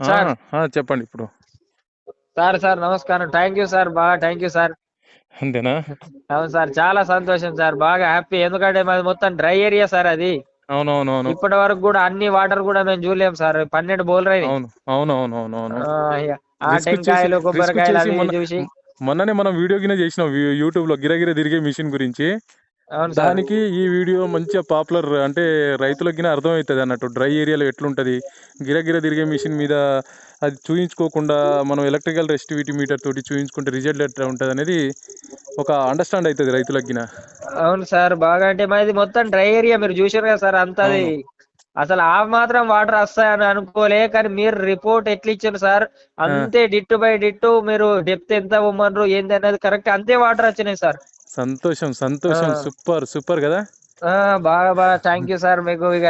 Sir. చెప్పండి ఇప్పుడు. Sir sir నమస్కారం. థ్యాంక్ యూ సార్ బాగా థ్యాంక్ యూ సార్. అంతేనా? అవును సార్ చాలా సంతోషం సార్ బాగా హ్యాపీ ఎందుకంటే మాది మొత్తం డ్రై ఏరియా సార్ అది. అవునవునవును. ఇప్పటి వరకు కూడా అన్ని వాటర్ కూడా మేము చూడలేం సార్ పన్నెండు బోల్ రైని అవును అవునవునవునవును. ఆ టెంకాయలు కొబ్బరికాయలు risk చేసి. మొన్ననే మనం వీడియో కింద చేసినాం యూట్యూబ్లో గిరగిర తిరిగే మిషన్ గురించి. దానికి ఈ వీడియో మంచిగా పాపులర్ అంటే రైతులకి అర్థమవుతుంది అన్నట్టు. డ్రై ఏరియాలో ఎట్లుంటది? గిరగిర తిరిగే మిషన్ మీద అది చూయించుకోకుండా మనం ఎలక్ట్రికల్ రెస్టివిటీ మీటర్ తోటి చూయించుకుంటే రిజల్ట్ ఎట్లా ఉంటుంది అనేది ఒక అండర్స్టాండ్ అవుతుంది రైతులకి అవును సార్ బాగా అంటే మాది మొత్తం డ్రై ఏరియా మీరు చూసారు కదా సార్ అంతది అసలు ఆ మాత్రం వాటర్ వస్తాయని అనుకోలే కానీ మీరు రిపోర్ట్ ఎట్లా ఇచ్చారు సార్? అంతే డిట్టు బై డిట్టు మీరు డెప్త్ ఎంత ఇవ్వమన్నారు ఏంది అనేది కరెక్ట్ అంతే వాటర్ వచ్చినాయి సార్. సంతోషం సంతోషం. సూపర్ సూపర్ కదా? ఆ బాగా బాగా. థ్యాంక్ యూ సార్ మీకు ఇక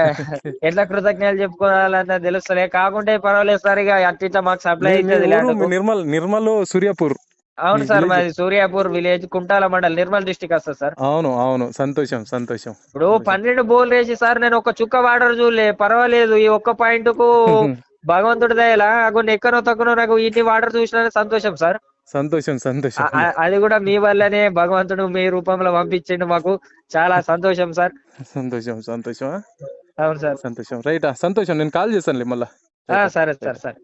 ఎట్లా కృతజ్ఞతలు చెప్పుకోవాలన్న తెలుస్తలే. కాకుంటే పర్వాలేదు సార్ ఇక అట్లా మాకు సప్లై నిర్మల్ నిర్మల్ సూర్యాపూర్. అవును సార్? మాది సూర్యాపూర్ విలేజ్ కుంటాల మండల్ నిర్మల్ డిస్టిక్ వస్తుంది సార్. అవును అవును. సంతోషం సంతోషం. ఇప్పుడు పన్నెండు బోల్ వేసి సార్ నేను ఒక చుక్క వాటర్ చూడలే. పర్వాలేదు ఈ ఒక్క పాయింట్కు భగవంతుడి దయలా. కొన్ని ఎక్కనో తక్కువ నాకు ఇన్ని వాటర్ చూసిన సంతోషం సార్. సంతోషం సంతోషం. అది కూడా మీ వల్లనే భగవంతుడు మీ రూపంలో పంపించిండు మాకు. చాలా సంతోషం సార్. సంతోషం సంతోషం అవును సార్. సంతోషం. రైట్ సంతోషం. నేను కాల్ చేస్తానులే మళ్ళా. సరే సార్. సరే.